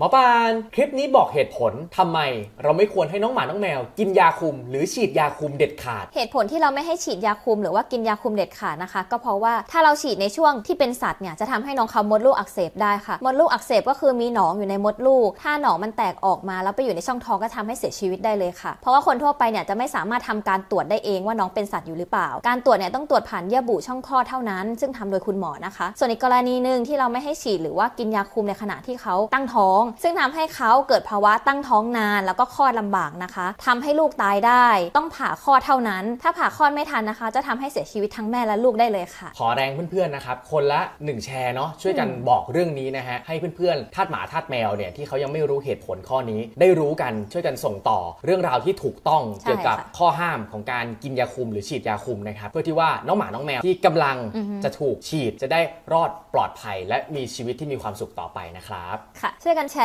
หมอปานคลิปนี้บอกเหตุผลทำไม เราไม่ควรให้น้องหมาน้องแมว กินยาคุม หรือฉีดยาคุมเด็ดขาด เหตุผลที่เราไม่ให้ฉีดยาคุม หรือว่ากินยาคุมเด็ดขาดนะคะ ก็เพราะว่าถ้าเราฉีดในช่วงที่เป็นสัตว์เนี่ยจะทำให้น้องเขามดลูกอักเสบได้ค่ะมดลูกอักเสบก็คือมีหนองอยู่ในมดลูก ถ้าหนองมันแตกออกมาแล้วไปอยู่ในช่องท้องก็ทำให้เสียชีวิตได้เลยค่ะ เพราะว่าคนทั่วไปเนี่ยจะไม่สามารถทำการตรวจได้เองว่าน้องเป็นสัตว์อยู่หรือเปล่า การตรวจเนี่ยต้องตรวจผ่านเยื่อบุช่องคลอดเท่านั้น ซึ่งทำโดยคุณหมอนะคะ ส่วนอีกกรณีหนึ่งที่เราไม่ให้ฉีดหรือว่ากินยาคุมในขณะที่เขาตั้งท้องซึ่งทำให้เขาเกิดภาวะตั้งท้องนานแล้วก็คลอดลำบากนะคะทำให้ลูกตายได้ ต้องผ่าคลอดเท่านั้น ถ้าผ่าคลอดไม่ทันนะคะ จะทำให้เสียชีวิตทั้งแม่และลูกได้เลยค่ะ ขอแรงเพื่อนๆนะครับคนละ 1 แชร์เนาะช่วยกันบอกเรื่องนี้นะฮะให้เพื่อนๆทาสหมาทาสแมวเนี่ยที่เขายังไม่รู้เหตุผลข้อนี้ ได้รู้กันช่วยกันส่งต่อเรื่องราวที่ถูกต้องใช่เกี่ยวกับค่ะข้อห้ามของการกินยาคุมหรือฉีดยาคุมนะครับเพื่อที่ว่าน้องหมาน้องแมวที่กำลังอือฮึจะถูกฉีดจะได้รอดปลอดภัย และมีชีวิตที่มีความสุขต่อไปนะครับค่ะช่วยกันแช